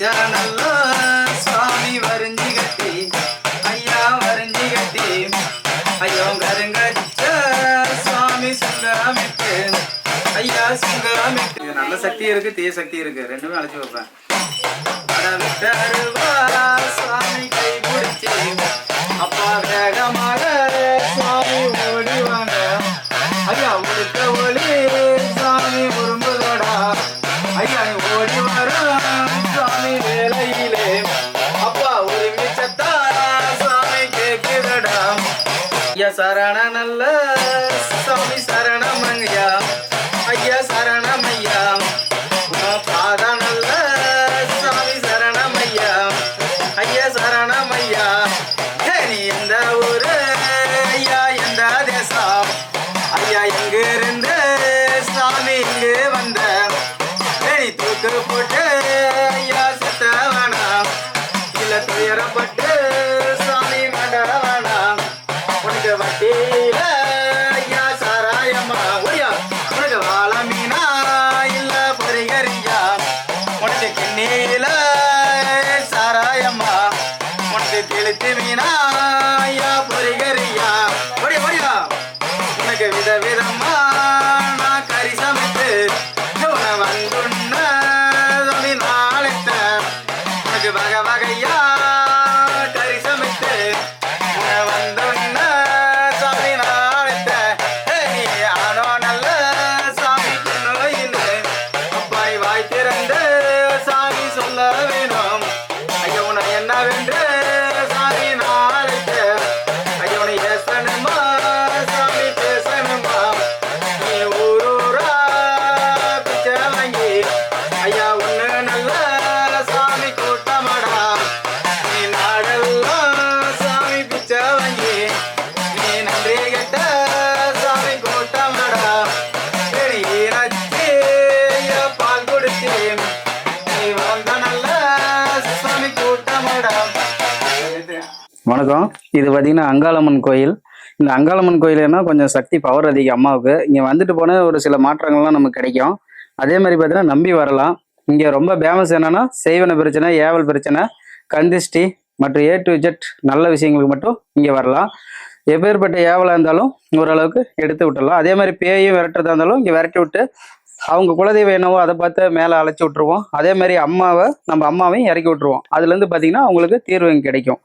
நல்லா சுவாமி வரிஞ்சி கட்டி ஐயா வரிஞ்சி கட்டி. ஐயோ கருங்கச்ச சுவாமி சுங்கமிட்டு ஐயா இது நல்ல சக்தி இருக்கு தீய சக்தி இருக்கு. ரெண்டுமே அழைச்சி வைப்பேன். சுவாமி கை பிடிச்சி. அப்பா வேகமாக சுவாமி ஓடி வாங்க. ஐயா உடுக்க ஒளி ஐயா சரணம் ஐயா ஹே, நீ எந்த ஊரு? ஐயா எந்த தேசம்? ஐயா எங்க இருந்து சாமி இங்கு வந்த ஏய், தூக்கு போட்டு ஐயா செத்த இல்ல துயரப்பட்டு இது பார்த்தீங்கன்னா அங்காளம்மன் கோயில். இந்த அங்காளம்மன் கோயில்னா கொஞ்சம் சக்தி பவர் அதிகம் அம்மாவுக்கு. இங்கே வந்துட்டு போன ஒரு சில மாற்றங்கள்லாம் நமக்கு கிடைக்கும். அதே மாதிரி பார்த்தீங்கன்னா நம்பி வரலாம். இங்கே ரொம்ப ஃபேமஸ் என்னன்னா செய்வன பிரச்சனை ஏவல் பிரச்சனை கந்திஷ்டி மற்றும் ஏ டு ஜெட் நல்ல விஷயங்களுக்கு மட்டும் இங்கே வரலாம். எப்பேற்பட்ட ஏவலாக இருந்தாலும் ஓரளவுக்கு எடுத்து விட்டுடலாம். அதே மாதிரி பேயும் விரட்டுறதா இருந்தாலும் இங்கே விரட்டி விட்டு அவங்க குலதெய்வம் என்னவோ அதை பார்த்து மேலே அழைச்சி விட்ருவோம் அதே மாதிரி அம்மாவை நம்ம அம்மாவையும் இறக்கி விட்ருவோம் அதுலேருந்து பார்த்தீங்கன்னா அவங்களுக்கு தீர்வு கிடைக்கும்.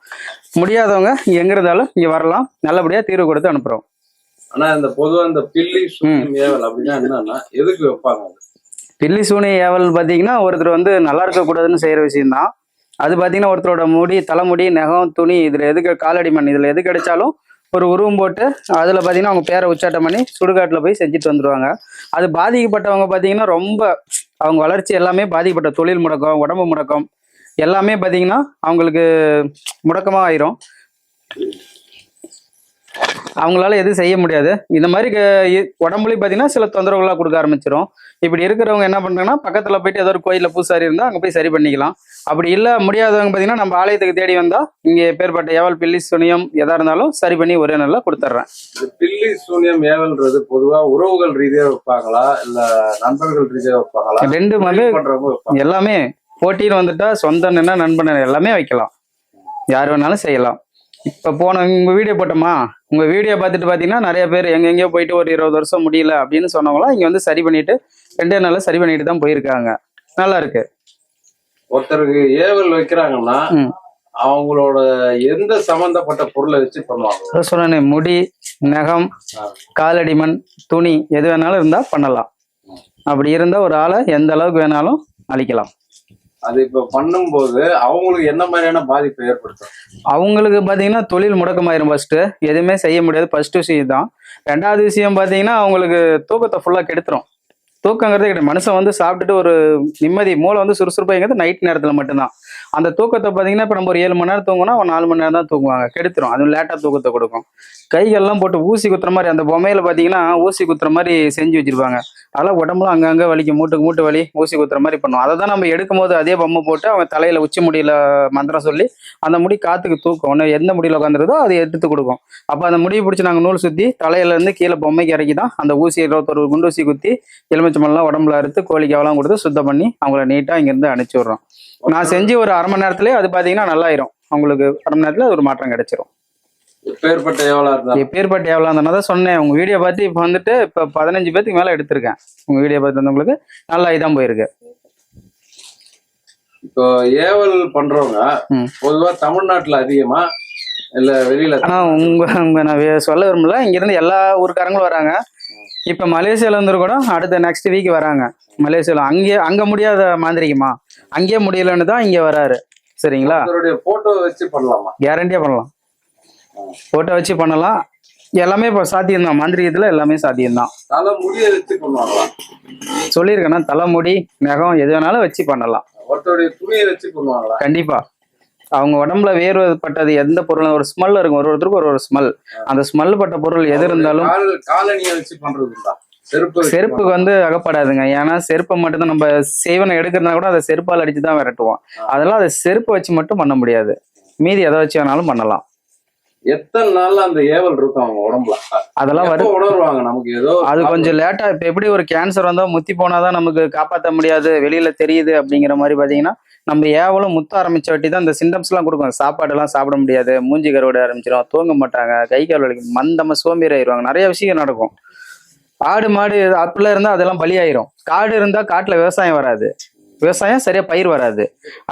முடியாதவங்க இங்கே எங்கே இருந்தாலும் இங்கே வரலாம். நல்லபடியாக தீர்வு கொடுத்து அனுப்புகிறோம் ஆனா இந்த பொதுவா இந்த பில்லி ஏவல் அப்படின்னா என்னன்னா எதுக்கு வைப்பாங்க பில்லி சூனி ஏவல் பார்த்தீங்கன்னா ஒருத்தர் வந்து நல்லா இருக்கக்கூடாதுன்னு செய்கிற விஷயம்தான். அது பார்த்தீங்கன்னா ஒருத்தரோட முடி தலைமுடி நகம் துணி இதில் எதுக்கு காலடி மண் இதில் எது கிடைச்சாலும் ஒரு உருவம் போட்டு அதில் பார்த்தீங்கன்னா அவங்க பேரை உச்சாட்டம் பண்ணி சுடுகாட்டில் போய் செஞ்சுட்டு வந்துடுவாங்க அது பாதிக்கப்பட்டவங்க பார்த்தீங்கன்னா ரொம்ப அவங்க வளர்ச்சி எல்லாமே பாதிக்கப்பட்ட தொழில் முடக்கம் உடம்பு முடக்கம் எல்லாமே பார்த்தீங்கன்னா அவங்களுக்கு முடக்கமாக ஆயிரும். அவங்களால எதுவும் செய்ய முடியாது. இந்த மாதிரி உடம்புலயும் பார்த்தீங்கன்னா சில தொந்தரவுகளாக கொடுக்க ஆரம்பிச்சிரும். இப்படி இருக்கிறவங்க என்ன பண்றாங்கன்னா பக்கத்தில் போயிட்டு ஏதோ ஒரு கோயிலில் பூசாரி இருந்தால் அங்கே போய் சரி பண்ணிக்கலாம். அப்படி இல்லை முடியாதவங்க பார்த்தீங்கன்னா நம்ம ஆலயத்துக்கு தேடி வந்தால் இங்கே பேர்பட்ட ஏவல் பில்லி சுனியம் எதா இருந்தாலும் சரி பண்ணி ஒரே நாளில் கொடுத்துட்றேன் பில்லி சூனியம் ஏவல்ன்றது பொதுவா உறவுகள் ரீதியா வைப்பாங்களா? இல்ல நண்பர்கள் ரீதியா வைப்பாங்களா? ரெண்டு வந்து எல்லாமே போட்டின்னு வந்துட்டா சொந்தம் என்ன நண்பன் எல்லாமே வைக்கலாம். யார் வேணாலும் செய்யலாம். இப்போ போன உங்கள் வீடியோ போட்டோமா? உங்கள் வீடியோ பார்த்துட்டு பார்த்தீங்கன்னா நிறைய பேர் எங்கெங்கேயோ போயிட்டு ஒரு இருபது வருஷம் முடியல அப்படின்னு சொன்னவங்களாம் இங்கே வந்து சரி பண்ணிட்டு ரெண்டே நாளில் சரி பண்ணிட்டு தான் போயிருக்காங்க. நல்லா இருக்கு. ஒருத்தருக்கு ஏவல் வைக்கிறாங்கன்னா. அவங்களோட எந்த சம்பந்தப்பட்ட பொருளை வச்சு பண்ணுவாங்க? சொன்னேனே முடி நகம் ஆ. காலடி மண் துணி எது வேணாலும் இருந்தால் பண்ணலாம். அப்படி இருந்தால் ஒரு ஆளை எந்த அளவுக்கு வேணாலும் அழிக்கலாம். அது இப்ப பண்ணும்போது அவங்களுக்கு என்ன மாதிரியான பாதிப்பு ஏற்படுத்தும்? அவங்களுக்கு பார்த்தீங்கன்னா தொழில் முடக்கமாயிரும் ஃபர்ஸ்ட்டு எதுவுமே செய்ய முடியாது. ஃபர்ஸ்ட் விஷயம் தான் ரெண்டாவது விஷயம் பார்த்தீங்கன்னா அவங்களுக்கு தூக்கத்தை ஃபுல்லாக கெடுத்துரும். தூக்கங்கிறது கிடையாது. மனுஷன் வந்து சாப்பிட்டுட்டு ஒரு நிம்மதி மூளை வந்து சுறுசுறுப்பாங்கிறது நைட் நேரத்தில் மட்டும்தான். அந்த தூக்கத்தை பார்த்தீங்கன்னா இப்போ நம்ம ஒரு ஏழு மணி நேரம் தூங்கினா ஒரு நாலு மணி நேரம் தான் தூங்குவாங்க. கெடுத்துரும். அதுவும் லேட்டாக தூக்கத்தை கொடுக்கும். கைகள்லாம் போட்டு ஊசி குத்துற மாதிரி அந்த பொம்மையில பார்த்தீங்கன்னா ஊசி குத்துற மாதிரி செஞ்சு வச்சிருப்பாங்க. அதெல்லாம் உடம்புல அங்கங்கே வலிக்கு மூட்டுக்கு மூட்டு வலி ஊசி குத்துற மாதிரி பண்ணுவோம். அதை தான் நம்ம எடுக்கும் போது அதே பொம்மை போட்டு அவன் தலையில் உச்சி முடியில மந்திரம் சொல்லி அந்த முடி காற்றுக்கு தூக்கும். ஒன்று எந்த முடியில் உட்காந்துருதோ அதை எடுத்து கொடுக்கும். அப்போ அந்த முடியை பிடிச்சி நாங்கள் நூல் சுற்றி தலையிலேருந்து கீழே பொம்மைக்கு இறக்கி தான் அந்த ஊசி இருபத்தொரு குண்டூசி குத்தி எலுமிச்சமெல்லாம் உடம்புல அறுத்து கோழிக்காவெல்லாம் கொடுத்து சுத்தம் பண்ணி அவங்கள நீட்டாக இங்கேருந்து அனுப்பிச்சி விட்றோம். நான் செஞ்சு ஒரு அரை மணி நேரத்துலேயே அது பார்த்தீங்கன்னா நல்லாயிரும். அவங்களுக்கு அரை மணி நேரத்தில் ஒரு மாற்றம் கிடைச்சிரும். எப்பேற்பட்ட எவ்வளோ இருந்தா? எப்பேற்பட்ட எவ்வளோ அந்த தான் சொன்னேன். உங்கள் வீடியோ பார்த்து இப்போ வந்துட்டு இப்போ பதினஞ்சு பேத்துக்கு மேலே எடுத்திருக்கேன். உங்கள் வீடியோ பார்த்து வந்தவங்களுக்கு நல்லா இதான் போயிருக்கு. இப்போ ஏவல் பண்றவங்க. பொதுவா தமிழ்நாட்டுல அதிகமா இல்ல வெளியில? ஆனால் உங்கள் உங்கள் நான் சொல்ல விரும்பல. இங்கேருந்து எல்லா ஊருக்காரங்களும் வராங்க. இப்போ மலேசியால இருந்து கூட அடுத்த நெக்ஸ்ட் வீக் வராங்க. மலேசியால அங்கே அங்கே முடியாத மாந்திரிகமா அங்கேயே முடியலன்னு தான் இங்கே வராரு. சரிங்களா? போட்டோ வச்சு பண்ணலாமா? கேரண்டியாக பண்ணலாம். ஃபோட்டோ வச்சு பண்ணலாம். எல்லாமே இப்போ சாத்தியம்தான். மாந்திரிகத்தில் எல்லாமே சாத்தியம்தான். தலை முடிய வச்சு பண்ணுவாங்களா? சொல்லியிருக்கேன்னா தலைமுடி நகம் எது வேணாலும் வச்சு பண்ணலாம். ஒருத்தருடைய துணியை வச்சு பண்ணுவாங்களா? கண்டிப்பா. அவங்க உடம்புல வேறுபட்டது எந்த பொருளும் ஒரு ஸ்மெல் இருக்கும். ஒரு ஒருத்தருக்கு ஒரு ஒரு ஸ்மெல் அந்த ஸ்மெல் பட்ட பொருள் எது இருந்தாலும் கால் காலணியை வச்சு பண்றதுண்டா செருப்பு வச்சு செருப்புக்கு வந்து அகப்படாதுங்க. ஏன்னா செருப்பை மட்டும் நம்ம சேவனை எடுக்கிறதுனா கூட அதை செருப்பால் அடிச்சு தான் விரட்டுவோம். அதெல்லாம் அதை செருப்பு வச்சு மட்டும் பண்ண முடியாது. மீதி எதை வச்சு வேணாலும் பண்ணலாம். எத்தனை நாள்ல அந்த ஏவல் இருக்கும் அவங்க உடம்புல? அதெல்லாம் வரு எப்ப உணர்வாங்க? நமக்கு ஏதோ அது கொஞ்சம் லேட்டா இப்ப எப்படி ஒரு கேன்சர் வந்தா முத்தி போனாதான் நமக்கு காப்பாற்ற முடியாது வெளியில தெரியுது அப்படிங்கிற மாதிரி பாத்தீங்கன்னா நம்ம ஏவலும் முத்த ஆரம்பிச்ச வாட்டி தான் இந்த சிம்டம்ஸ் எல்லாம் கொடுக்கும். சாப்பாடு எல்லாம் சாப்பிட முடியாது மூஞ்சி கருவிட ஆரம்பிச்சிடும் தூங்க மாட்டாங்க கை கால் வலிக்கும் மந்தமா சோம்பேறி ஆயிடுவாங்க நிறைய விஷயம் நடக்கும். ஆடு மாடு அப்படிலாம் இருந்தா அதெல்லாம் பலியாயிரும். காடு இருந்தா காட்டுல விவசாயம் வராது. விவசாயம் சரியா பயிர் வராது.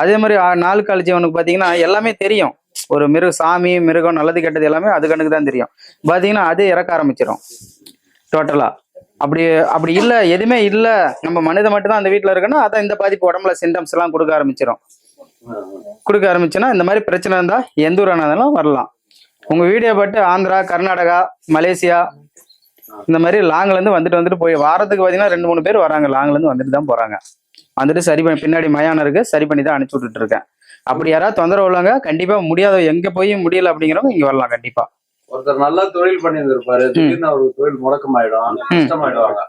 அதே மாதிரி நாலு காலேஜ் அவனுக்கு பாத்தீங்கன்னா எல்லாமே தெரியும். ஒரு மிருக சாமி மிருகம் நல்லது கெட்டது எல்லாமே அது கண்ணுக்கு தான் தெரியும். பாத்தீங்கன்னா அது இறக்க ஆரம்பிச்சிடும் டோட்டலா அப்படி அப்படி இல்ல எதுவுமே இல்ல. நம்ம மனித மட்டும் தான் அந்த வீட்டில் இருக்குன்னா அதான் இந்த பாதிப்பு உடம்புல சிம்டம்ஸ் எல்லாம் கொடுக்க ஆரம்பிச்சிடும் கொடுக்க ஆரம்பிச்சுன்னா இந்த மாதிரி பிரச்சனை இருந்தா எந்த ஊர் ஆனாலும் வரலாம். உங்க வீடியோ பட்டு ஆந்திரா கர்நாடகா மலேசியா இந்த மாதிரி லாங்ல இருந்து வந்துட்டு வந்துட்டு போய் வாரத்துக்கு பாத்தீங்கன்னா ரெண்டு மூணு பேர் வராங்க. லாங்ல இருந்து வந்துட்டு தான் போறாங்க. வந்துட்டு சரி பண்ணி பின்னாடி மயானம் இருக்கு. சரி பண்ணி தான் அனுப்பிச்சு விட்டுட்டு இருக்கேன். அப்படி யாராவது தொந்தரவு உள்ளவங்க கண்டிப்பா முடியாத எங்க போய் முடியல அப்படிங்கிறவங்க இங்க வரலாம் கண்டிப்பா. ஒருத்தர் நல்லா தொழில் பண்ணியிருந்திருப்பாரு. திடீர்னு அவருக்கு தொழில் முடக்கமாயிடும். கஷ்டமாயிடுவாங்க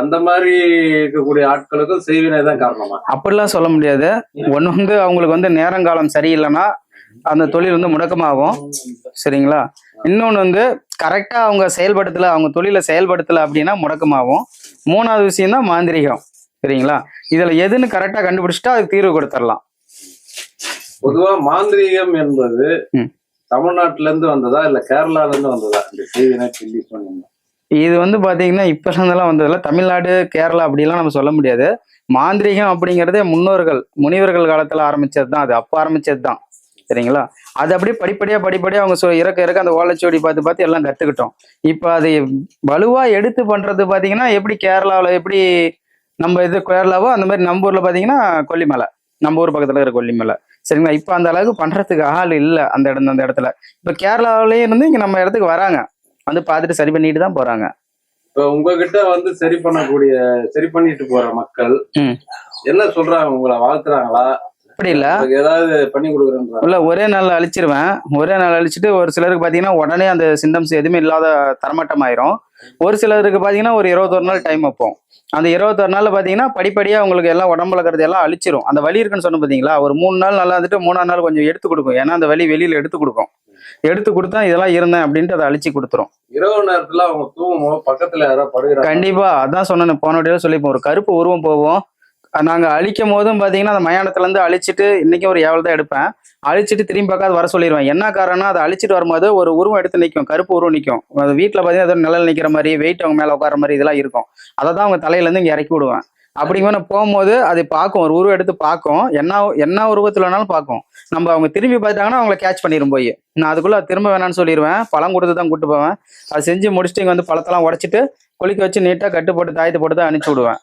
அந்த மாதிரி இருக்கக்கூடிய ஆட்களுக்கும் செய்வினை தான் காரணமா. அப்படிலாம் சொல்ல முடியாது. ஒன்று வந்து அவங்களுக்கு வந்து நேரங்காலம் சரியில்லைன்னா அந்த தொழில் வந்து முடக்கமாகும். சரிங்களா? இன்னொன்று வந்து கரெக்டாக அவங்க செயல்படுத்தல அவங்க தொழிலை செயல்படுத்தல அப்படின்னா முடக்கமாகும். மூணாவது விஷயம் தான் மாந்திரிகம். சரிங்களா? இதில் எதுன்னு கரெக்டாக கண்டுபிடிச்சிட்டா அதுக்கு தீர்வு கொடுத்துடலாம். பொதுவா மாந்திரீகம் என்பது. தமிழ்நாட்டுல இருந்து வந்ததா இல்ல கேரளால இருந்து வந்ததா? இந்த செய்வினை சில்லி சொன்னீங்க? இது வந்து பாத்தீங்கன்னா இப்ப இருந்தெல்லாம் வந்ததுல தமிழ்நாடு கேரளா அப்படிலாம் நம்ம சொல்ல முடியாது. மாந்திரீகம் அப்படிங்கிறதே முன்னோர்கள் முனிவர்கள் காலத்துல ஆரம்பிச்சது தான் அது. அப்ப ஆரம்பிச்சது தான் சரிங்களா? அது அப்படியே படிப்படியா படிப்படியா அவங்க சொ- இறக்க இறக்க அந்த ஓலைச்சுவடி பார்த்து பார்த்து எல்லாம் கத்துக்கிட்டோம். இப்போ அதை வலுவா எடுத்து பண்றது பாத்தீங்கன்னா எப்படி கேரளாவில் எப்படி நம்ம இது கேரளாவோ அந்த மாதிரி நம்ம ஊர்ல பாத்தீங்கன்னா கொல்லிமலை. நம்ம ஊர் பக்கத்துல இருக்கிற கொல்லிமலை சரிங்களா? இப்ப அந்த அளவுக்கு பண்றதுக்கு ஆள் இல்ல அந்த இடம் அந்த இடத்துல. இப்ப கேரளாவிலேயே இருந்து இங்க நம்ம இடத்துக்கு வராங்க. வந்து பார்த்துட்டு சரி பண்ணிட்டு தான் போறாங்க. இப்ப உங்ககிட்ட வந்து சரி பண்ணக்கூடிய சரி பண்ணிட்டு போற மக்கள். என்ன சொல்றாங்க? உங்களை வாழ்த்துறாங்களா? அப்படி இல்ல. ஏதாவது பண்ணி கொடுக்குறேன்றாங்க. இல்ல ஒரே நாள் அழிச்சிருவேன். ஒரே நாள் அழிச்சிட்டு ஒரு சிலருக்கு பாத்தீங்கன்னா உடனே அந்த சிம்டம்ஸ் எதுவுமே இல்லாத தரமட்டம் ஆயிரும் ஒரு சிலருக்கு பாத்தீங்கன்னா ஒரு இருபத்தொரு நாள் டைம் வைப்போம் அந்த இருபத்தொரு நாள்ல பாத்தீங்கன்னா படிப்படியா உங்களுக்கு எல்லாம் உடம்புல இருக்கிறது எல்லாம் அழிச்சிரும். அந்த வலி இருக்குன்னு சொன்ன பாத்தீங்களா? ஒரு மூணு நாள் நல்லா இருந்துட்டு மூணாவது நாள் கொஞ்சம் எடுத்து கொடுக்கும். ஏன்னா அந்த வலி வெளியில எடுத்து கொடுக்கும். எடுத்து கொடுத்தா இதெல்லாம் இருந்தேன் அப்படின்ட்டு அதை அழிச்சு கொடுத்துரும். இரவு நேரத்துல அவங்க தூங்கும்போது பக்கத்துல யாராவது கண்டிப்பா. அதான் சொன்னேன் போன சொல்லிப்போம். ஒரு கருப்பு உருவம் போவோம். நாங்கள் அழிக்கும் போதும் பார்த்தீங்கன்னா அந்த மயானத்துலேருந்து அழிச்சிட்டு இன்றைக்கும் ஒரு ஏவல் தான் எடுப்பேன். அழிச்சிட்டு திரும்பி பார்க்காது வர சொல்லிடுவேன் என்ன காரணம்னா அதை அழிச்சிட்டு வரும்போது ஒரு உருவம் எடுத்து நிற்கும் கருப்பு உருவம் நிற்கும் அது வீட்டில் பார்த்தீங்கன்னா ஏதோ நிழல் நிற்கிற மாதிரி வெயிட் அவங்க மேலே உட்கார மாதிரி இதெல்லாம் இருக்கும். அதை தான் அவங்க தலையிலேருந்து இங்கே இறக்கி விடுவேன். அப்படிங்கிற போகும்போது அது பார்க்கும். ஒரு உருவம் எடுத்து பார்க்கும். என்ன என்ன உருவத்தில் வேணாலும் பார்க்கும். நம்ம அவங்க திரும்பி பார்த்துட்டாங்கன்னா அவங்கள கேட்ச் பண்ணிடும் போய். நான் அதுக்குள்ள திரும்ப வேணாம்னு சொல்லிடுவேன் பழம் கொடுத்து தான் கூட்டு போவேன். அது செஞ்சு முடிச்சுட்டு இங்கே வந்து பழத்தெல்லாம் உடச்சிட்டு குளிக்க வச்சு நீட்டாக கட்டு போட்டு தாயத்து போட்டு தான் அனுப்பிச்சி விடுவேன்.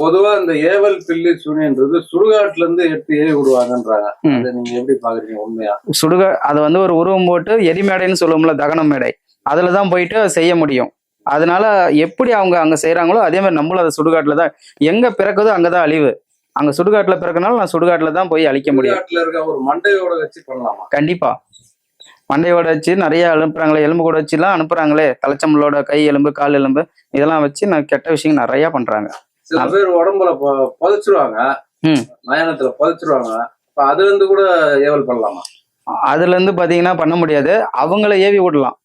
பொதுவா இந்த ஏவல் பில்லி சுனின்றது சுடுகாட்டுல இருந்து எடுத்து ஏறி விடுவாங்கன்றாங்க. அதை நீங்க எப்படி பாக்குறீங்க? உண்மையா? சுடுக அதை வந்து ஒரு உருவம் போட்டு எரிமேடைன்னு சொல்லுவோம்ல தகன மேடை. அதில் தான் போயிட்டு செய்ய முடியும். அதனால எப்படி அவங்க அங்கே செய்கிறாங்களோ அதே மாதிரி நம்மளும் அதை சுடுகாட்டில் தான் எங்கே பிறக்குதோ அங்கே தான் அழிவு. அங்க சுடுகாட்டுல பிறக்கனால நான் சுடுகாட்டுல தான் போய் அழிக்க முடியும். இருக்க ஒரு மண்டையோட வச்சு பண்ணலாமா? கண்டிப்பா. மண்டையோட வச்சு நிறைய அனுப்புறாங்களே எலும்பு கூட வச்சுலாம் அனுப்புறாங்களே. தலைச்சம்பளோட கை எலும்பு கால் எலும்பு இதெல்லாம் வச்சு நான் கெட்ட விஷயம் நிறைய பண்றாங்க. சில பேர் உடம்புல புதைச்சிருவாங்க. மயானத்துல புதைச்சிருவாங்க. இப்ப அதுல இருந்து கூட ஏவல் பண்ணலாமா? அதுல இருந்து பாத்தீங்கன்னா பண்ண முடியாது. அவங்கள ஏவி விடலாம்.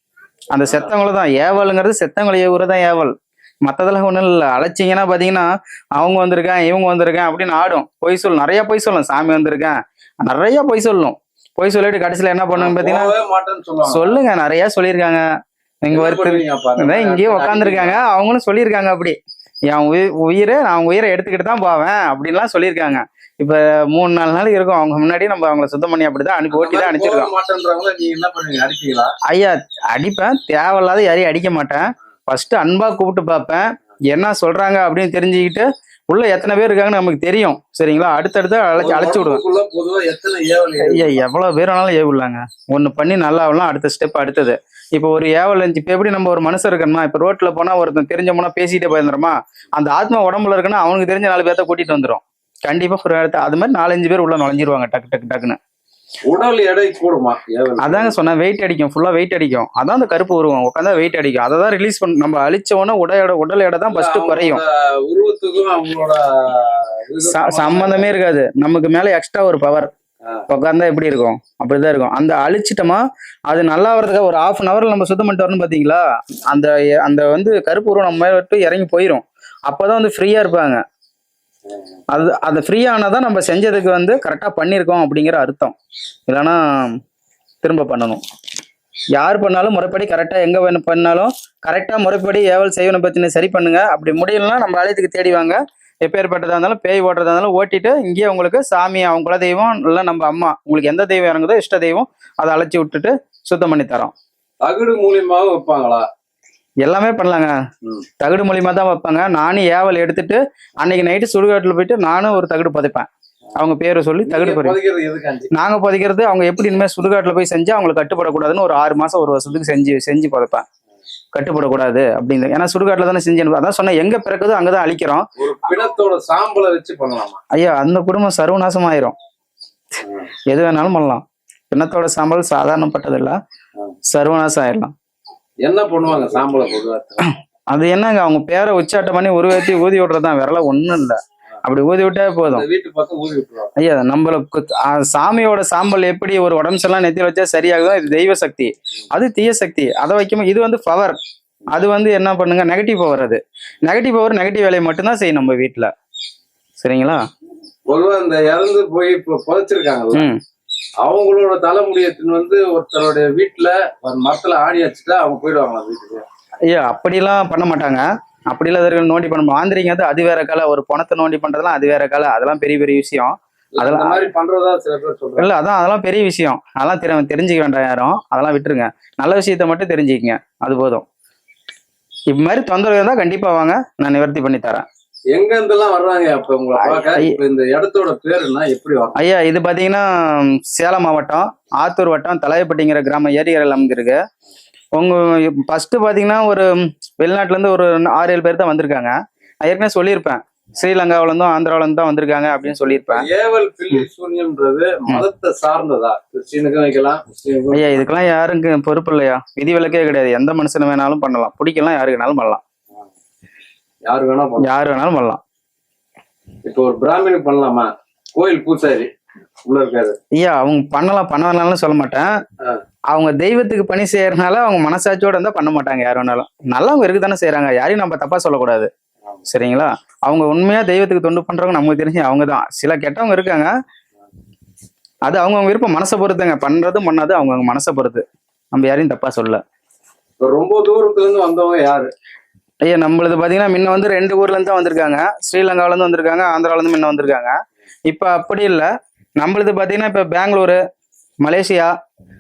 அந்த செத்தவங்கள தான். ஏவலுங்கிறது செத்தவங்களை ஏவுறது தான் ஏவல். மத்ததெல்லாம் ஒண்ணும் இல்ல. அழைச்சிங்கன்னா பாத்தீங்கன்னா அவங்க வந்திருக்கேன் இவங்க வந்திருக்கேன் அப்படின்னு ஆடும். பொய் சொல்லும் நிறைய பொய் சொல்லும். சாமி வந்திருக்கேன். நிறைய பொய் சொல்லும். பொய் சொல்லிட்டு கடைசியில என்ன பண்ணுங்க பாத்தீங்கன்னா சொல்லுங்க. நிறைய சொல்லியிருக்காங்க. இங்க இதான் இங்கேயே உட்காந்துருக்காங்க அவங்களும் சொல்லியிருக்காங்க அப்படி. என் உயிர் உயிரை நான் உயிரை எடுத்துக்கிட்டு தான் போவேன் அப்படின்லாம் சொல்லியிருக்காங்க. இப்ப மூணு நாலு நாள் இருக்கும். அவங்க முன்னாடி நம்ம அவங்கள சுத்தம் பண்ணி அப்படிதான் அனுப்பி ஓட்டி தான் அனுப்பிச்சிருக்கோம். ஐயா அடிப்பேன். தேவையில்லாத யாரையும் அடிக்க மாட்டேன். ஃபர்ஸ்ட் அன்பா கூப்பிட்டு பார்ப்பேன். என்ன சொல்றாங்க அப்படின்னு தெரிஞ்சுக்கிட்டு உள்ள எத்தனை பேர் இருக்காங்கன்னு நமக்கு தெரியும். சரிங்களா? அடுத்தடுத்து அழைச்சி அழைச்சி விடுவேன்? ஐயா எவ்வளவு பேர் வேணாலும் ஏவிடலாங்க ஒண்ணு பண்ணி நல்லா ஆகலாம். அடுத்த ஸ்டெப் அடுத்தது. இப்போ ஒரு ஏவல் இருந்துச்சு இப்போ எப்படி நம்ம ஒரு மனுஷன் இருக்கணுமா? இப்போ ரோட்ல போனா ஒருத்தன் தெரிஞ்ச போனா பேசிட்டே போயிருந்தோமா அந்த ஆத்மா உடம்புல இருக்குன்னா அவனுக்கு தெரிஞ்ச நாலு பேர்த்த கூட்டிட்டு வந்துரும். கண்டிப்பா ஒரு இடத்த அது மாதிரி நாலஞ்சு பேர் உள்ள நுழைஞ்சிருவாங்க டக்கு டக்கு டக்குன்னு. உடல் எடை கூடுமா? அதாங்க சொன்னேன் வெயிட் அடிக்கும் ஃபுல்லா வெயிட் அடிக்கும். அதான் அந்த கருப்பு உருவம் உட்காந்தா வெயிட் அடிக்கும். அதை தான் ரிலீஸ் பண்ண நம்ம அழிச்ச உடனே உடல் உடல் எடை தான் ஃபர்ஸ்ட் குறையும். உருவத்துக்கும் அவங்களோட இதுக்கும் ச- சம்மந்தமே இருக்காது. நமக்கு மேல எக்ஸ்ட்ரா ஒரு பவர். உட்காந்தா எப்படி இருக்கும்? அப்படிதான் இருக்கும். அந்த அழிச்சிட்டோமா அது நல்லா வர்றதுக்கு ஒரு ஹாஃப் அன் ஹவர்ல நம்ம சுத்தம் பண்ணிட்டு வரணும் பாத்தீங்களா? அந்த அந்த வந்து கருப்பு உருவம் நம்ம விட்டு இறங்கி போயிடும் அப்பதான் வந்து ஃப்ரீயா இருப்பாங்க. அது அது ஃப்ரீ ஆனாதான் நம்ம செஞ்சதுக்கு வந்து கரெக்டா பண்ணியிருக்கோம் அப்படிங்கிற அர்த்தம். இல்லைன்னா திரும்ப பண்ணணும். யார் பண்ணாலும் முறைப்படி கரெக்டா எங்க வேணும் பண்ணாலும் கரெக்டா முறைப்படி ஏவல் செய்வன பிரச்சனை சரி பண்ணுங்க. அப்படி முடியலன்னா நம்ம ஆலயத்துக்கு தேடி வாங்க. எப்பேற்பட்டதா இருந்தாலும் பேய் ஓட்டுறதா இருந்தாலும் ஓட்டிட்டு இங்கேயே உங்களுக்கு சாமி அவங்க குல தெய்வம் இல்லை நம்ம அம்மா உங்களுக்கு எந்த தெய்வம் இறங்குதோ இஷ்ட தெய்வம் அதை அழைச்சி விட்டுட்டு சுத்தம் பண்ணி தரோம். தகுடு மூலியமாவும் வைப்பாங்களா? எல்லாமே பண்ணலாங்க. தகுடு மூலியமா தான் வைப்பாங்க. நானும் ஏவல் எடுத்துட்டு அன்னைக்கு நைட்டு சுடுகாட்டுல போயிட்டு நானும் ஒரு தகுடு புதைப்பேன். அவங்க பேரை சொல்லி தகுடு நீங்க பறி புதைக்கிறது எதுக்கு அஞ்சு நாங்க புதைக்கிறது அவங்க எப்படி இனிமேல் சுடுகாட்டுல போய் செஞ்சு அவங்களுக்கு கட்டுப்படக்கூடாதுன்னு ஒரு ஆறு மாசம் ஒரு வருஷத்துக்கு செஞ்சு செஞ்சு புதைப்பேன். கட்டுப்படக்கூடாது அப்படிங்கிற ஏன்னா சுடுகாட்டுல தானே செஞ்சு அதான் சொன்னேன் எங்க பிறக்குதோ அங்கதான் அழிக்கிறோம். பிணத்தோட சாம்பலை வச்சு பண்ணலாமா? ஐயா அந்த குடும்பம் சர்வநாசம் ஆயிரும் எது வேணாலும் பண்ணலாம். பிணத்தோட சாம்பல் சாதாரணப்பட்டது இல்ல சர்வநாசம் ஆயிடலாம் என்ன பண்ணுவாங்க சாம்பலை பொதுவா? அது என்னங்க அவங்க பேரை உச்சாட்டம் பண்ணி உருவேத்தி ஊதி விடுறதுதான் வேற ஒண்ணும் இல்ல. அப்படி ஊதி விட்டே போதும். அந்த வீட்டு பக்கம் ஊதி விட்டுருவாங்க. ஐயா நம்மள சாமியோட சாம்பல் எப்படி ஒரு உடம்பு எல்லாம் நெத்தியில் வச்சா சரியாகுதோ இது தெய்வ சக்தி. அது தீய சக்தி. அதை வைக்கும் இது வந்து பவர் அது வந்து என்ன பண்ணுங்க நெகட்டிவ் பவர் அது. நெகட்டிவ் பவர் நெகட்டிவ் வேலையை மட்டும்தான் செய்யும் நம்ம வீட்டுல சரிங்களா? பொதுவா இந்த இறந்து போய் இப்ப புதைச்சிருக்காங்கல்ல அவங்களோட தலைமுடியத்தின் வந்து ஒருத்தருடைய வீட்டுல ஒரு மரத்துல ஆடி வச்சுட்டா அவங்க போயிடுவாங்க வீட்டுக்கு? ஐயா அப்படிலாம் பண்ண மாட்டாங்க. அப்படிலாம் இதற்கு நோண்டி பண்ண மாந்திரிங்க அது அது வேற கலை. ஒரு பணத்தை நோண்டி பண்றதுலாம் அது வேற கலை. அதெல்லாம் பெரிய பெரிய விஷயம். அதெல்லாம் மாதிரி பண்றதா சில பேர் சொல்றாங்க. இல்ல அதான் அதெல்லாம் பெரிய விஷயம். அதெல்லாம் தெரி தெரிஞ்சுக்க வேண்டாம் யாரும். அதெல்லாம் விட்டுருங்க. நல்ல விஷயத்த மட்டும் தெரிஞ்சுக்கங்க. அது போதும். இது மாதிரி தொந்தரவு இருந்தா கண்டிப்பா வாங்க. நான் நிவர்த்தி பண்ணி தரேன். எங்க இருந்தெல்லாம் வர்றாங்க அப்ப உங்களை இந்த இடத்தோட பேருன்னா எப்படி ஐயா இது பாத்தீங்கன்னா சேலம் மாவட்டம் ஆத்தூர் வட்டம் தலையப்பட்டிங்கிற கிராமம் ஏரிகரையில் அமைஞ்சிருக்கு. உங்க ஃபர்ஸ்ட் பாத்தீங்கன்னா ஒரு வெளிநாட்டுல இருந்து ஒரு ஆறு ஏழு பேர் தான் வந்திருக்காங்க. நான் ஏற்கனவே சொல்லியிருப்பேன். ஸ்ரீலங்காவில இருந்தும் ஆந்திராவில இருந்தும் தான் வந்திருக்காங்க அப்படின்னு சொல்லியிருப்பேன். ஏவல் பில்லி சூன்யம்ன்றது மதத்தை சார்ந்ததா? கிறிஸ்டினுக்கும் வைக்கலாம் ஐயா இதுக்கெல்லாம் யாருக்கு பொறுப்பு இல்லையா? விதி விலக்கே கிடையாது. எந்த மனுஷன் வேணாலும் பண்ணலாம். பிடிக்கலாம் யாருக்கு வேணாலும் பண்ணலாம். யாரு வேணா பண்ணலாம். யாரு வேணாலும் பண்ணலாம். இப்ப ஒரு பிராமணுக்கு பண்ணலாமா? கோயில் பூசாரி உள்ள இருக்காரு. ஐயா அவங்க பண்ணலாம் பண்ண வேணாலும் சொல்ல மாட்டேன். அவங்க தெய்வத்துக்கு பணி செய்யறதுனால அவங்க மனசாட்சியோட இருந்தா பண்ண மாட்டாங்க யார் வேணாலும். நல்லவங்க இருக்கு தானே செய்யறாங்க யாரையும் நம்ம தப்பா சொல்லக்கூடாது. சரிங்களா? அவங்க உண்மையா தெய்வத்துக்கு தொண்டு பண்றவங்க நமக்கு தெரிஞ்சு அவங்க தான் சில கெட்டவங்க இருக்காங்க. அது அவங்கவுங்க விருப்பம் மனசை பொறுத்துங்க. பண்றதும் பண்ணாது அவங்கவுங்க மனசை பொறுத்து. நம்ம யாரையும் தப்பா சொல்ல ரொம்ப தூரத்துல இருந்து வந்தவங்க யாரு? ஐயா நம்மளது பாத்தீங்கன்னா முன்ன வந்து ரெண்டு ஊர்ல இருந்து தான் வந்திருக்காங்க. ஸ்ரீலங்கால இருந்து வந்திருக்காங்க ஆந்திரால இருந்து முன்ன வந்திருக்காங்க. இப்ப அப்படி இல்ல. நம்மளது பாத்தீங்கன்னா இப்ப பெங்களூரு மலேசியா.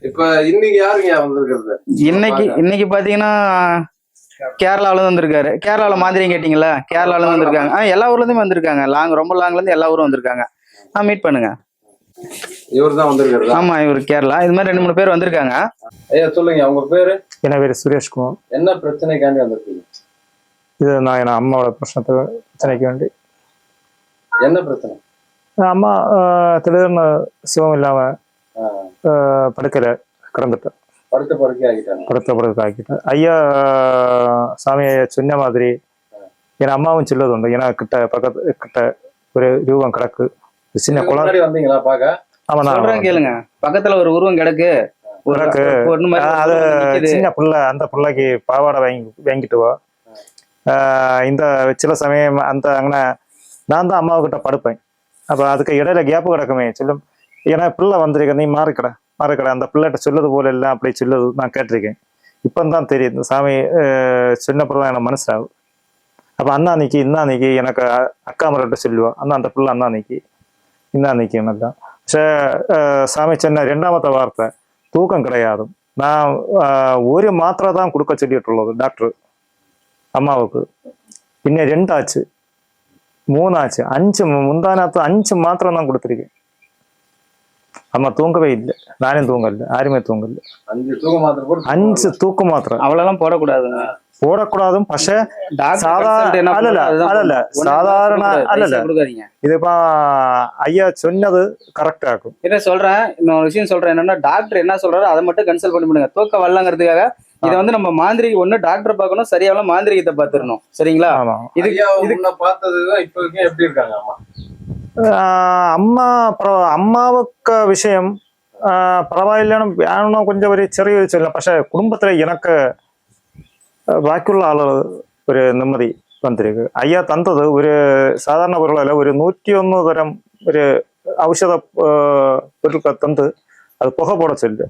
இப்ப இன்னைக்கு யாருங்க வந்திருக்கிறது? இன்னைக்கு இன்னைக்கு பாத்தீங்கன்னா கேரளால இருந்து வந்திருக்காரு. கேரளால மாதிரியும் கேட்டீங்களா கேரளால இருந்து வந்திருக்காங்க. ஆ, எல்லா ஊர்ல இருந்தும் வந்திருக்காங்க. லாங் ரொம்ப லாங்ல இருந்து எல்லா ஊரும் வந்திருக்காங்க. ஆ மீட் பண்ணுங்க. இவர் தான் வந்திருக்கிறதா. ஆமா இவர் கேரளா. இது மாதிரி ரெண்டு மூணு பேர் வந்திருக்காங்க. ஐயா சொல்லுங்க அவங்க பேரு? என் பேர் சுரேஷ்குமார் என்ன பிரச்சனைக்காண்டி வந்திருக்கீங்க? இது நான் என் அம்மாவோட பிரச்சனத்தை பிரச்சனைக்கு வேண்டி. என்ன பிரச்சனை? அம்மா ஆஹ், திடீர்னு சிவம் இல்லாம ஆஹ், படுக்கையில கிடந்துட்டேன். படுத்த படுக்கை ஆகிட்டாங்க. படுத்த படுக்க ஆக்கிட்டேன் ஐயா சாமி ஐயா சொன்ன மாதிரி என் அம்மாவும் சொல்லுது ஏன்னா கிட்ட பக்கத்து கிட்ட ஒரு ரூபம் கிடக்கு. சின்ன குழந்தை வந்தீங்களா பாக்க? ஆமா நான் சொல்றேன் கேளுங்க. பக்கத்துல ஒரு உருவம் கிடக்கு. அது. சின்ன பிள்ளை அந்த பிள்ளைக்கு பாவாடை வாங்கி வாங்கிட்டு வா. ஆஹ், இந்த சில சமயம் அந்த அங்கே நான் தான் அம்மாவுக்கிட்ட படுப்பேன். அப்போ அதுக்கு இடையில கேப்பு கிடக்குமே சொல்லும். ஏன்னா பிள்ளை வந்திருக்கேன் நீ மாறுக்கடை மாறுக்கடை. அந்த பிள்ளைகிட்ட சொல்லது போல இல்லை அப்படி சொல்லது நான் கேட்டிருக்கேன். இப்போ தான் தெரியுது சாமி சொன்னப்பறம் தான் எனக்கு மனசாகும் அப்போ அண்ணாநிக்கு நிக்கி எனக்கு அக்கா மரட்ட சொல்லுவா. அண்ணா அந்த பிள்ளை அண்ணா நிக்கி இன்னா நிக்கி எனக்கு. പക്ഷേ സ്വാമി ചെന്ന രണ്ടാമത്തെ വാർത്ത തൂക്കം കിടയാതെ നാം ഒരു മാത്രം താൻ കൊടുക്ക ചൊല്ലിയിട്ടുള്ളത് ഡോക്ടർ അമ്മാവക്ക് പിന്നെ രണ്ടാച്ച് മൂന്നാച്ച് അഞ്ച് മുന്താനത്ത് അഞ്ച് മാത്രം அம்மா தூங்கவே இல்லை நானும் தூங்கல யாருமே தூங்கல அஞ்சு தூக்க மாத்திரை போட்டு அஞ்சு தூக்கு மாத்திரை அவ்வளவுலாம் போடக்கூடாதுங்க போடக்கூடாதும் പക്ഷേ டாக்டர் சாதா- consult என்ன அல்லல்ல, பண்றாரோ அதுதான் அல்லல்ல, பண்ணணும். ஒண்ணு சாதாரண- கொடுக்காது, அல்லல்ல. பைசா கொடுக்காதீங்க ഇതിപ്പോ ஐயா சொன்னது கரெக்ட் ஆகும் என்ன சொல்றேன் இன்னொரு விஷயம் சொல்றேன் என்னன்னா டாக்டர் என்ன சொல்றாரோ அதை மட்டும் கன்சல்ட் பண்ணி பண்ணுங்க தூக்க வரலங்கிறதுக்காக இதை வந்து நம்ம மாந்திரிக ஒண்ணு டாக்டர் பார்க்கணும் சரியான மாந்திரிகத்தை பார்த்துடணும் சரிங்களா ஆமா இது ஐயா முன்ன பார்த்ததுதான் இப்ப வரைக்கும் எப்படி இருக்காங்க അമ്മ അമ്മാ അമ്മാവക്ക വിഷയം പ്രവാഹല്യാണം വേണോ കൊഞ്ചം ഒരു ചെറിയ ഒരു ചൊല്ല പക്ഷെ കുടുംബത്തിലെ എനക്ക് ബാക്കിയുള്ള ആളുകൾ ഒരു നിമ്മതി വന്നിരിക്കുക. അയ്യാ തന്നത് ഒരു സാധാരണ പൊരുളല്ല ഒരു നൂറ്റിയൊന്ന് തരം ഒരു ഔഷധ പൊരുക്ക തന്നത് അത് പുക പൊടച്ചില്ല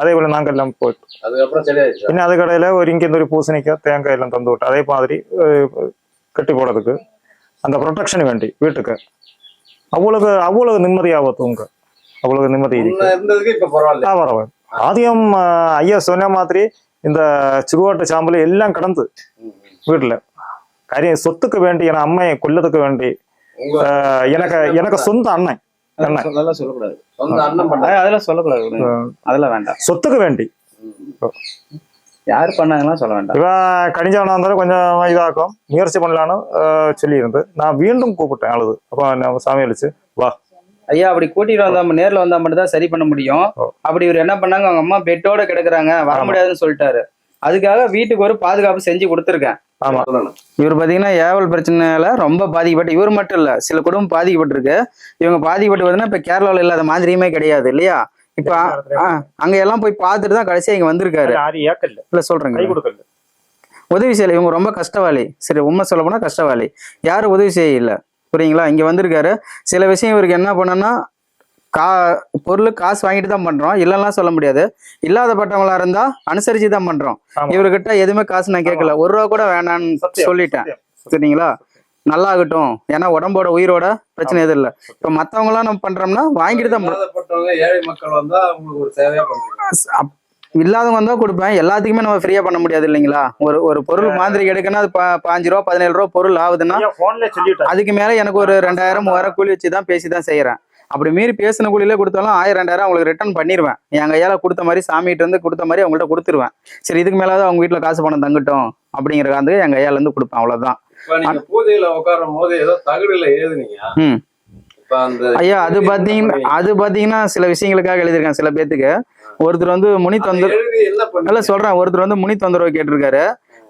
അതേപോലെ നാങ്കെല്ലാം പോയിട്ട് പിന്നെ അത് കടയിൽ ഒരിക്കുന്ന ഒരു പൂസണിക്ക തേങ്ങ എല്ലാം തന്നു വിട്ടു. അതേമാതിരി കെട്ടിപ്പോടത്തേക്ക് அந்த ப்ரொடெக்ஷன் வேண்டி வீட்டுக்கு. அவ்வளவு அவ்வளவு நிம்மதியாக தூங்க. அவ்வளவு நிம்மதி பரவாயில்ல. ஆ, பரவாயில்ல ஆதியம் ஐயா சொன்ன மாதிரி இந்த சுடுகாட்டு சாம்பல் எல்லாம் கடந்து வீட்டுல. காரியம் சொத்துக்கு வேண்டி என் அம்மையை கொல்லதுக்கு வேண்டி எனக்கு எனக்கு சொந்த அண்ணன்? அதெல்லாம் சொல்லக்கூடாது. அதெல்லாம் வேண்டாம். சொத்துக்கு வேண்டி. யார் பண்ணாங்கலாம் சொல்ல வேண்டாம். இவன் கணிஞ்சவனா இருந்தாலும் கொஞ்சம் இதாக்கும். முயற்சி பண்ணலான்னு சொல்லியிருந்து. நான் மீண்டும் கூப்பிட்டேன் அழுது. அப்போ நான் சாமி அழிச்சு வா. ஐயா அப்படி கூட்டிட்டு வந்தா நேர்ல வந்தா மட்டும் தான் சரி பண்ண முடியும். அப்படி இவர் என்ன பண்ணாங்க அவங்க அம்மா பெட்டோட கிடக்குறாங்க வர. முடியாதுன்னு சொல்லிட்டாரு. அதுக்காக வீட்டுக்கு ஒரு பாதுகாப்பு செஞ்சு கொடுத்துருக்கேன். ஆமா. இவர் பாத்தீங்கன்னா ஏவல் பிரச்சனையால ரொம்ப பாதிக்கப்பட்டு இவர் மட்டும் இல்ல சில குடும்பம் பாதிக்கப்பட்டிருக்கு. இவங்க பாதிக்கப்பட்டு பார்த்தீங்கன்னா இப்ப கேரளாவில் இல்லாத மாதிரியுமே கிடையாது இல்லையா? இப்ப அங்க எல்லாம் போய் பார்த்துட்டு தான் கடைசியா இங்க வந்திருக்காரு. யாரும் ஏக்கல்ல இல்ல சொல்றேங்க. உதவி செய்யல. இவங்க ரொம்ப கஷ்டவாளி. சரி உண்மை சொல்ல போனா கஷ்டவாளி. யாரும் உதவி செய்யல. புரியுங்களா? இங்க வந்திருக்காரு. சில விஷயம் இவருக்கு என்ன பண்ணனா கா பொருள் காசு வாங்கிட்டு தான் பண்றோம். இல்லைன்னா சொல்ல முடியாது. இல்லாதப்பட்டவங்களா இருந்தா அனுசரிச்சு தான் பண்றோம். இவர்கிட்ட எதுவுமே காசு நான் கேட்கல. ஒரு ரூபா கூட வேணான்னு சொல்லிட்டேன். சரிங்களா? நல்லா ஆகட்டும் ஏன்னா உடம்போட உயிரோட பிரச்சனை எதுவும் இல்லை. இப்ப மத்தவங்க எல்லாம் நம்ம பண்றோம்னா வாங்கிட்டு தான் பண்றோம். ஏழை மக்கள் வந்தா அவங்களுக்கு ஒரு சேவையா அப்- இல்லாதவங்க வந்தா கொடுப்பேன். எல்லாத்துக்குமே நம்ம ஃப்ரீயா பண்ண முடியாது இல்லைங்களா? ஒரு ஒரு பொருள் மாதிரி எடுக்கணும் அது பாஞ்சு ரூபா பதினேழு ரூபா பொருள் ஆகுதுன்னா அதுக்கு மேல எனக்கு ஒரு ரெண்டாயிரம் மூவாயிரம் கூலி வச்சு தான் பேசி தான் செய்யறேன் அப்படி மீறி பேசின கூலியிலே கொடுத்தாலும் ஆயிரம் ரெண்டாயிரம் அவங்களுக்கு ரிட்டர்ன் பண்ணிடுவேன் என் கையால கொடுத்த மாதிரி சாமிகிட்ட இருந்து கொடுத்த மாதிரி அவங்கள்ட்ட கொடுத்துருவேன். சரி இதுக்கு மேலாவது அவங்க வீட்டுல காசு பணம் தங்கட்டும் அப்படிங்கிற காந்து என் கையால இருந்து கொடுப்பேன். அவ்வளவுதான். இப்ப நீங்க பூஜையில உட்காரும் போது ஏதோ தகடுல அந்த ஐயா அது பாத்தீங்கன்னா அது பாத்தீங்கன்னா சில விஷயங்களுக்காக எழுதியிருக்கேன் சில பேத்துக்கு. ஒருத்தர் வந்து முனி தொந்தரவு நல்லா சொல்றேன். ஒருத்தர் வந்து முனி தொந்தரவு கேட்டிருக்காரு.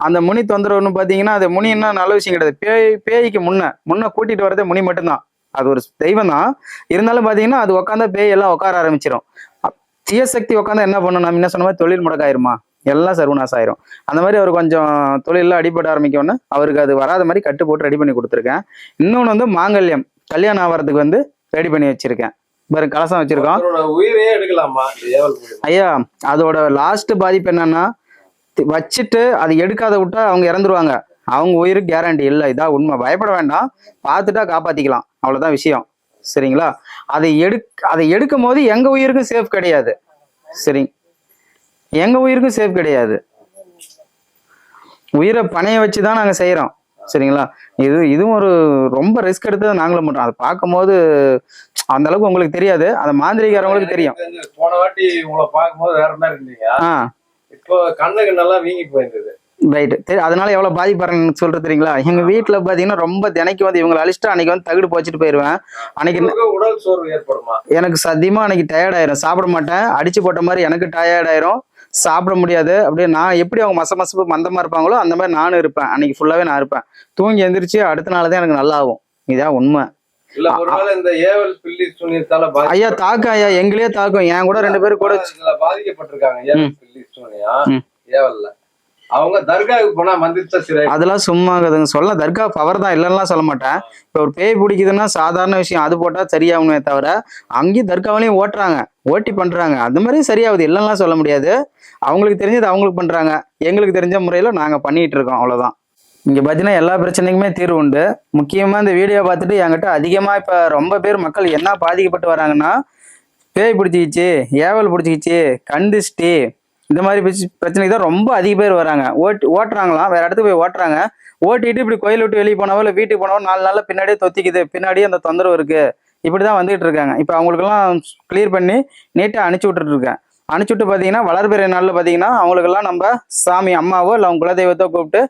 அந்த முனி தொந்தரவுன்னு பாத்தீங்கன்னா அது முனி என்ன நல்ல விஷயம் கிடையாது. பேய் பேய்க்கு முன்ன முன்ன கூட்டிட்டு வரதே முனி மட்டும்தான். அது ஒரு தெய்வம் தான் இருந்தாலும் பாத்தீங்கன்னா அது உட்காந்தா பேய் எல்லாம் உட்கார ஆரம்பிச்சிடும் தீய சக்தி உட்காந்தா என்ன பண்ணும்? நம்ம என்ன சொன்ன மாதிரி தொழில் முடக்காயிருமா? எல்லாம் சர்வநாசம் ஆயிரும். அந்த மாதிரி அவர் கொஞ்சம் தொழில அடிபட ஆரம்பிக்கணும்னு அவருக்கு அது வராத மாதிரி கட்டு போட்டு ரெடி பண்ணி கொடுத்துருக்கேன். இன்னொன்று வந்து மாங்கல்யம். கல்யாணம் ஆகிறதுக்கு வந்து ரெடி பண்ணி வச்சிருக்கேன். பாருங்க கலசம் வச்சிருக்கோம். உயிரையே எடுக்கலாமா? ஐயா அதோட லாஸ்ட் பாதிப்பு என்னன்னா வச்சுட்டு அது எடுக்காத விட்டா அவங்க இறந்துருவாங்க. அவங்க உயிருக்கு கேரண்டி இல்லை. இதான் உண்மை. பயப்பட வேண்டாம். பார்த்துட்டா காப்பாத்திக்கலாம். அவ்வளவுதான் விஷயம். சரிங்களா? அதை எடுக் அதை எடுக்கும் போது எங்க உயிருக்கும் சேஃப் கிடையாது. சரி. எங்க உயிருக்கும் சேஃப் கிடையாது. உயிரை பணைய வச்சு தான் நாங்கள் செய்கிறோம் சரிங்களா? இது இதுவும் ஒரு ரொம்ப ரிஸ்க் எடுத்து நாங்களும் பண்ணுறோம் அதை பார்க்கும்போது அந்த அளவுக்கு உங்களுக்கு தெரியாது. அந்த மாந்திரிகாரங்களுக்கு தெரியும். போன வாட்டி உங்களை பார்க்கும்போது வேற மாதிரி இருந்தீங்க. ஆ. இப்போ கண்ணுக்கு நல்லா வீங்கி போயிருந்தது ரைட்டு சரி அதனால எவ்வளவு பாதிப்படுறேன்னு சொல்றது தெரியுங்களா? எங்க வீட்டுல பாத்தீங்கன்னா ரொம்ப தினைக்கு வந்து இவங்களை அழிச்சிட்டு அன்னைக்கு வந்து தகுடு போச்சுட்டு போயிருவேன். அன்னைக்கு உடல் சோர்வு ஏற்படுமா? எனக்கு சத்தியமா அன்னைக்கு டயர்ட் ஆயிரும். சாப்பிட மாட்டேன். அடிச்சு போட்ட மாதிரி எனக்கு டயர்ட் ஆயிரும். சாப்பிட முடியாது. அப்படியே நான் எப்படி அவங்க மச மசப்பு மந்தமா இருப்பாங்களோ அந்த மாதிரி நானும் இருப்பேன். அன்னைக்கு ஃபுல்லாவே நான் இருப்பேன். தூங்கி எந்திரிச்சு அடுத்த நாள் தான் எனக்கு நல்லா ஆகும் இதான் உண்மை. ஐயா தாக்கம் ஐயா எங்களே தாக்கம். என் கூட ரெண்டு பேரும் கூட பாதிக்கப்பட்டிருக்காங்க. ஏவல்ல. அவங்க தர்காவுக்கு போனா மந்திரிச்ச சிறை. அதெல்லாம் சும்மா இருக்குதுங்க. சொல்ல தர்கா பவர் தான் இல்லைன்னா சொல்ல மாட்டேன். இப்போ ஒரு பேய் பிடிக்குதுன்னா சாதாரண விஷயம் அது போட்டா சரியாகுமே தவிர அங்கேயும் தர்காவிலையும் ஓட்டுறாங்க. ஓட்டி பண்றாங்க. அந்த மாதிரி சரியாகுது இல்லைன்னா சொல்ல முடியாது. அவங்களுக்கு தெரிஞ்சது அவங்களுக்கு பண்றாங்க. எங்களுக்கு தெரிஞ்ச முறையில நாங்க பண்ணிட்டு இருக்கோம் அவ்வளவுதான். இங்க பாத்தீங்கன்னா எல்லா பிரச்சனைக்குமே தீர்வு உண்டு. முக்கியமா இந்த வீடியோ பார்த்துட்டு என்கிட்ட அதிகமா இப்ப ரொம்ப பேர் மக்கள் என்ன பாதிக்கப்பட்டு வராங்கன்னா பேய் பிடிச்சிக்கிச்சு ஏவல் பிடிச்சிக்கிச்சு கண்டிஸ்டி இந்த மாதிரி பிரச்சனைக்கு தான் ரொம்ப அதிக பேர் வராங்க. ஓட்டி ஓட்டுறாங்களாம். வேற இடத்துக்கு போய் ஓட்டுறாங்க. ஓட்டிட்டு இப்படி கோயில் விட்டு வெளியே போனவோ இல்லை வீட்டுக்கு போனவோ நாலு நாளில் பின்னாடியே தொத்திக்குது. பின்னாடியே அந்த தொந்தரவு இருக்கு. இப்படி தான் வந்துகிட்டு இருக்காங்க. இப்போ அவங்களுக்கெல்லாம் கிளியர் பண்ணி நீட்டாக அனுப்பிச்சி விட்டுருக்கேன் அனுப்பிச்சி விட்டு பார்த்தீங்கன்னா வளர்பிறை நாளில் பார்த்தீங்கன்னா அவங்களுக்கெல்லாம் நம்ம சாமி அம்மாவோ இல்லை அவங்க குலதெய்வத்தோ கூப்பிட்டு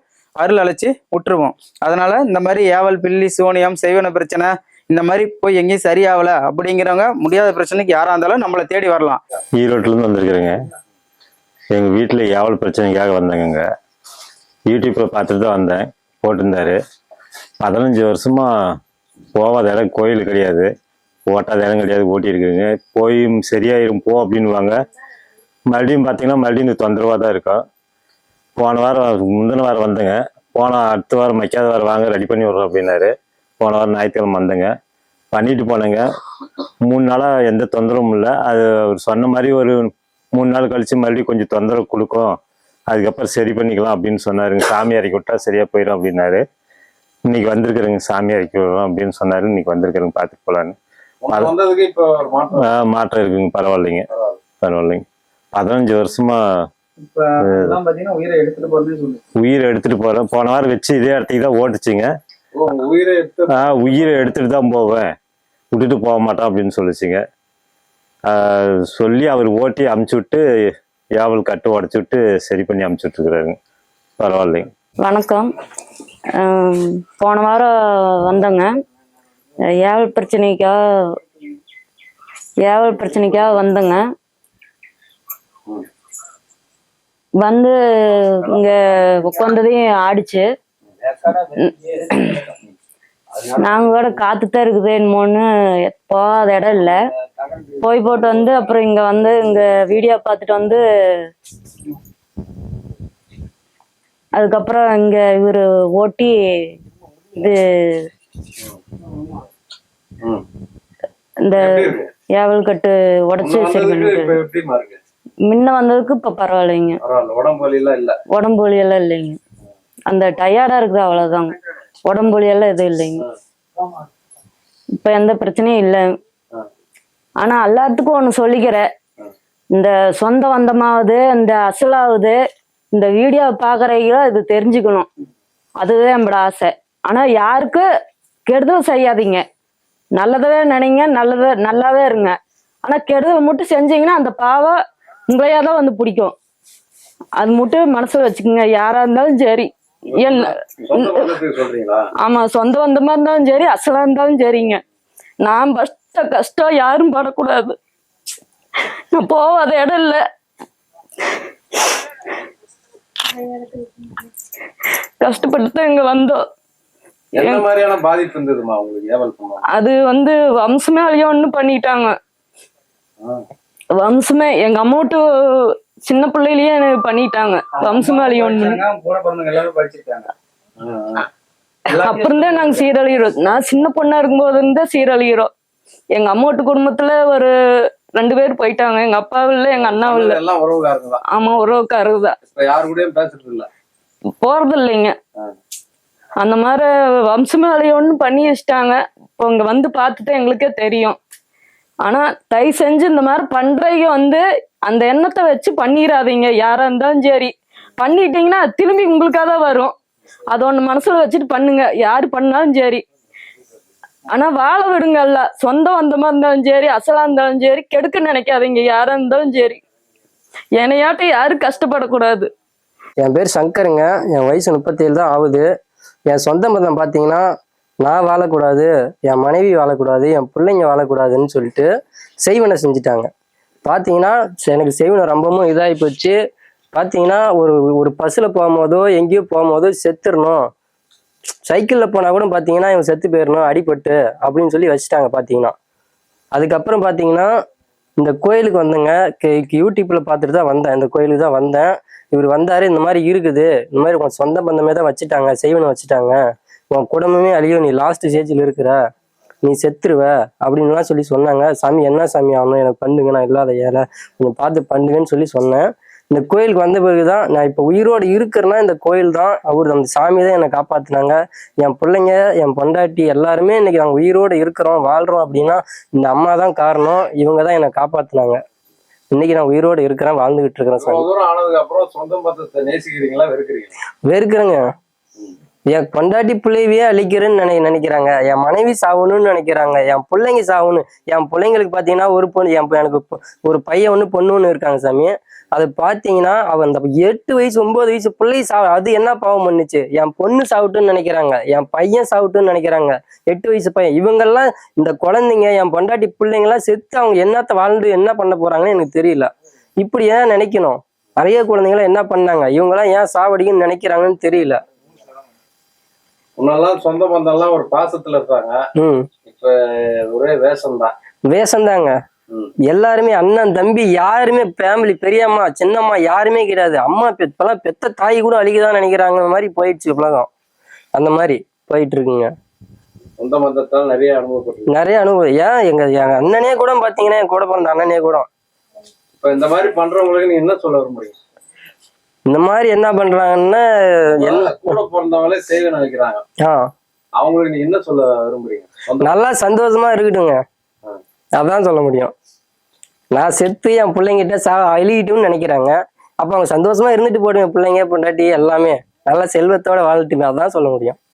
அருள் அழைச்சி விட்டுருவோம். அதனால இந்த மாதிரி ஏவல் பில்லி சூனியம் செய்வன பிரச்சனை இந்த மாதிரி போய் எங்கேயும் சரியாகல அப்படிங்கிறவங்க முடியாத பிரச்சனைக்கு யாரா இருந்தாலும் நம்மளை தேடி வரலாம். ஈரோட்டிலேருந்து வந்திருக்கிறேங்க. எங்கள் வீட்டில் ஏவல் பிரச்சனைக்காக வந்தேங்க யூடியூப்பில் பார்த்துட்டு தான் வந்தேன். போட்டிருந்தாரு. பதினஞ்சு வருஷமாக போகாத இடம் கோயில் கிடையாது. ஓட்டாத இடம் கிடையாது ஓட்டியிருக்குங்க போயும் சரியாயிரும் போ அப்படின்னுவாங்க. மறுபடியும் பார்த்தீங்கன்னா மறுபடியும் இந்த தொந்தரவாக தான் இருக்கும். போன வாரம் முந்தின வாரம் வந்தேங்க. போன அடுத்த வாரம் மைக்காத வாரம் வாங்க ரெடி பண்ணி விட்றோம் அப்படின்னாரு. போன வாரம் ஞாயிற்றுக்கிழமை வந்தேங்க. பண்ணிட்டு போனேங்க. மூணு நாளாக எந்த தொந்தரவும் இல்லை. அது அவர் சொன்ன மாதிரி ஒரு மூணு நாள் கழிச்சு மறுபடியும் கொஞ்சம் தொந்தரவு கொடுக்கும். அதுக்கப்புறம் சரி பண்ணிக்கலாம் அப்படின்னு சொன்னாருங்க சாமி இறக்கி விட்டா சரியா போயிடும் அப்படின்னாரு. இன்னைக்கு வந்திருக்கிறேங்க சாமி இறக்கி விடுறோம் அப்படின்னு சொன்னாரு. இன்னைக்கு வந்திருக்கிறேங்க பார்த்துட்டு ஒரு மாற்றம் இருக்குங்க பரவாயில்லைங்க. பரவாயில்லைங்க. பதினஞ்சு வருஷமா உயிரை எடுத்துட்டு போறேன். போன வாரம் வச்சு இதே இடத்துக்கு தான் ஓட்டுச்சுங்க. உயிரை எடுத்துட்டு தான் போவேன். விட்டுட்டு போக மாட்டோம் அப்படின்னு சொல்லிச்சுங்க. சொல்லி அவர் ஓட்டி அமுச்சு விட்டு யாவல் கட்டு உடச்சி விட்டு சரி பண்ணி அமுச்சு விட்டுருக்குறாருங்க பரவாயில்லைங்க வணக்கம். போன வாரம் வந்தேங்க. ஏவல் பிரச்சனைக்காக ஏவல் பிரச்சனைக்காக வந்தேங்க. வந்து இங்கே உட்காந்ததையும் ஆடிச்சு. நாங்க கூட காத்துதான் இருக்குது என்னமோன்னு போகாத இடம் இல்லை. போய் போட்டு வந்து அப்புறம் இங்க வந்து இங்க வீடியோ பார்த்துட்டு வந்து அதுக்கப்புறம் இங்க இவரு ஓட்டி இது. இந்த? ஏவல் கட்டு உடைச்சு முன்ன சரி முன்ன வந்ததுக்கு இப்ப பரவாயில்லைங்க. உடம்பு வலி எல்லாம் இல்லைங்க. அந்த டயர்டா இருக்குது அவ்வளவுதாங்க. உடம்பு வலி எல்லாம் எதுவும் இல்லைங்க. இப்ப எந்த பிரச்சனையும் இல்லை. ஆனா எல்லாத்துக்கும் ஒண்ணு சொல்லிக்கிறேன் இந்த சொந்த வந்தமாவது இந்த அசலாவது இந்த வீடியோ பாக்குறீங்களோ இது தெரிஞ்சுக்கணும். அதுதான் நம்மளோட ஆசை. ஆனா யாருக்கு கெடுதல் செய்யாதீங்க. நல்லதவே நினைங்க நல்லத நல்லாவே இருங்க. ஆனா கெடுதல் மட்டும் செஞ்சீங்கன்னா அந்த பாவம் உங்களையா தான் வந்து பிடிக்கும். அது மட்டும் மனசுல வச்சுக்கோங்க. யாரா இருந்தாலும் சரி. ஆமா சொந்த பந்தமா இருந்தாலும் சரி அசலா இருந்தாலும் சரிங்க. நான் கஷ்ட கஷ்டம் யாரும் படக்கூடாது. நான் போகாத இடம் இல்ல. கஷ்டப்பட்டு தான் இங்க வந்தோம். அது வந்து வம்சமே அழியோன்னு பண்ணிட்டாங்க வம்சமே எங்க அம்மாட்டு சின்ன பிள்ளையிலயே எனக்கு பண்ணிட்டாங்க. வம்சமே அழியோன்னு கூட பிறந்தவங்க எல்லாரும் படிச்சிருக்காங்க. அப்புறம் தான் நாங்க சீரழிகிறோம் நான் சின்ன பொண்ணா இருக்கும்போது இருந்தே சீரழிகிறோம் எங்க அம்மாட்டு குடும்பத்துல ஒரு ரெண்டு பேர் போயிட்டாங்க. எங்க அப்பாவும் இல்ல எங்க அண்ணாவும் இல்ல. ஆமா உறவுக்காரரு தான். போறது இல்லைங்க. அந்த மாதிரி வம்சமே ஒண்ணு பண்ணி வச்சிட்டாங்க. இப்போ இங்க வந்து பார்த்துட்டு எங்களுக்கே தெரியும். ஆனா தயவு செஞ்சு இந்த மாதிரி பண்றீங்க வந்து அந்த எண்ணத்தை வச்சு பண்ணிடாதீங்க யாரா இருந்தாலும் சரி. பண்ணிட்டீங்கன்னா திரும்பி உங்களுக்காக தான் வரும். அதை ஒன்று மனசுல வச்சுட்டு பண்ணுங்க. யாரு பண்ணாலும் சரி. ஆனா வாழ விடுங்கல்ல. சொந்த வந்தமா இருந்தாலும் சரி அசலா இருந்தாலும் சரி கெடுக்க நினைக்காதீங்க. யாரா இருந்தாலும் சரி. என்னையாட்டும் யாரும் கஷ்டப்படக்கூடாது. என் பேர் சங்கருங்க. என் வயசு முப்பத்தேழு தான் ஆகுது. என் சொந்த மதம் பார்த்தீங்கன்னா நான் வாழக்கூடாது என் மனைவி வாழக்கூடாது என் பிள்ளைங்க வாழக்கூடாதுன்னு சொல்லிட்டு செய்வனை செஞ்சுட்டாங்க. பார்த்தீங்கன்னா எனக்கு செய்வனை ரொம்பவும் இதாகி போச்சு. பார்த்தீங்கன்னா ஒரு ஒரு பஸ்ஸில் போகும்போதோ எங்கேயோ போகும்போதோ செத்துடணும் சைக்கிளில் போனால் கூட பார்த்தீங்கன்னா இவன் செத்து போயிடணும் அடிபட்டு அப்படின்னு சொல்லி வச்சுட்டாங்க பார்த்தீங்கன்னா அதுக்கப்புறம் பார்த்தீங்கன்னா இந்த கோயிலுக்கு வந்தேங்க. யூடியூப்பில் பார்த்துட்டு தான் வந்தேன். இந்த கோயிலுக்கு தான் வந்தேன். இவர் வந்தார் இந்த மாதிரி இருக்குது. இந்த மாதிரி உன் சொந்த பந்தமே தான் வச்சுட்டாங்க செய்வனை வச்சுட்டாங்க. உன் குடும்பமே அழியும் நீ லாஸ்ட் ஸ்டேஜில் இருக்கிற. நீ செத்துருவ அப்படின்லாம் சொல்லி சொன்னாங்க. சாமி என்ன சாமி ஆகணும்? எனக்கு பண்ணுங்க நான் இல்லாத ஏழை. கொஞ்சம் பார்த்து பண்ணுங்கன்னு சொல்லி சொன்னேன். இந்த கோயிலுக்கு வந்த பிறகுதான் நான் இப்போ உயிரோடு இருக்கிறேன்னா இந்த கோயில் தான் அவர் அந்த சாமி தான் என்னை காப்பாத்துனாங்க. என் பிள்ளைங்க என் பொண்டாட்டி எல்லாருமே இன்னைக்கு நாங்கள் உயிரோடு இருக்கிறோம் வாழ்றோம் அப்படின்னா இந்த அம்மா தான் காரணம். இவங்க தான் என்னை காப்பாத்துனாங்க. இன்னைக்கு நான் உயிரோடு இருக்கிறேன் வாழ்ந்துகிட்டு இருக்கிறேன் சாமி. ஆனதுக்கு அப்புறம் சொந்த பந்தத்தை நேசிக்கிறீங்களா வெறுக்கிறீங்களா? வெறுக்கிறேங்க. என் பொண்டாட்டி பிள்ளைவையே அழிக்கிறேன்னு நினை நினைக்கிறாங்க. என் மனைவி சாகணும்னு நினைக்கிறாங்க. என் பிள்ளைங்க சாகணும். என் பிள்ளைங்களுக்கு பார்த்தீங்கன்னா ஒரு பொண்ணு என் எனக்கு ஒரு பையன் ஒன்று பொண்ணு ஒன்று இருக்காங்க சாமி. அது பார்த்தீங்கன்னா அவன் அந்த எட்டு வயசு ஒன்பது வயசு பிள்ளை சா அது என்ன பாவம் பண்ணுச்சு? என் பொண்ணு சாப்பிட்டுன்னு நினைக்கிறாங்க. என் பையன் சாப்பிட்டுன்னு நினைக்கிறாங்க. எட்டு வயசு பையன். இவங்கெல்லாம் இந்த குழந்தைங்க என் பொண்டாட்டி பிள்ளைங்கெல்லாம் செத்து அவங்க என்னத்த வாழ்ந்து என்ன பண்ண போறாங்கன்னு எனக்கு தெரியல. இப்படி ஏன் நினைக்கணும்? நிறைய குழந்தைங்களாம் என்ன பண்ணாங்க? இவங்கெல்லாம் ஏன் சாவடிக்குன்னு நினைக்கிறாங்கன்னு தெரியல. முன்னெல்லாம் சொந்த பந்தம் எல்லாம் ஒரு பாசத்துல இருப்பாங்க ம். இப்ப ஒரே வேஷம் தான். எல்லாருமே அண்ணன் தம்பி யாருமே ஃபேமிலி பெரியம்மா சின்னம்மா யாருமே கிடையாது. அம்மா பெத்தெல்லாம் பெத்த தாய் கூட அழிக்கதான் நினைக்கிறாங்க மாதிரி போயிடுச்சு உலகம். அந்த மாதிரி போயிட்டு இருக்குங்க சொந்த பந்தத்தால் நிறைய அனுபவப்பட்டு நிறைய அனுபவம். ஏன் எங்க எங்க அண்ணனே கூட பாத்தீங்கன்னா என் கூட பிறந்த அண்ணனே கூட. இப்ப இந்த மாதிரி பண்றவங்களுக்கு நீங்க என்ன சொல்ல விரும்புறீங்க? இந்த மாதிரி என்ன பண்றாங்கன்னா கூட பிறந்தவங்களே செய்வே நினைக்கிறாங்க. ஆ. அவங்களுக்கு நீங்க என்ன சொல்ல விரும்புறீங்க? நல்லா சந்தோஷமா இருக்கட்டுங்க அதான் சொல்ல முடியும். நான் செத்து என் பிள்ளைங்கிட்ட சா அழுகிட்டும்னு நினைக்கிறாங்க. அப்ப அவங்க சந்தோஷமா இருந்துட்டு போடுங்க பிள்ளைங்க பொண்டாட்டி எல்லாமே. நல்லா செல்வத்தோட வாழ்த்துங்க அதான் சொல்ல முடியும்.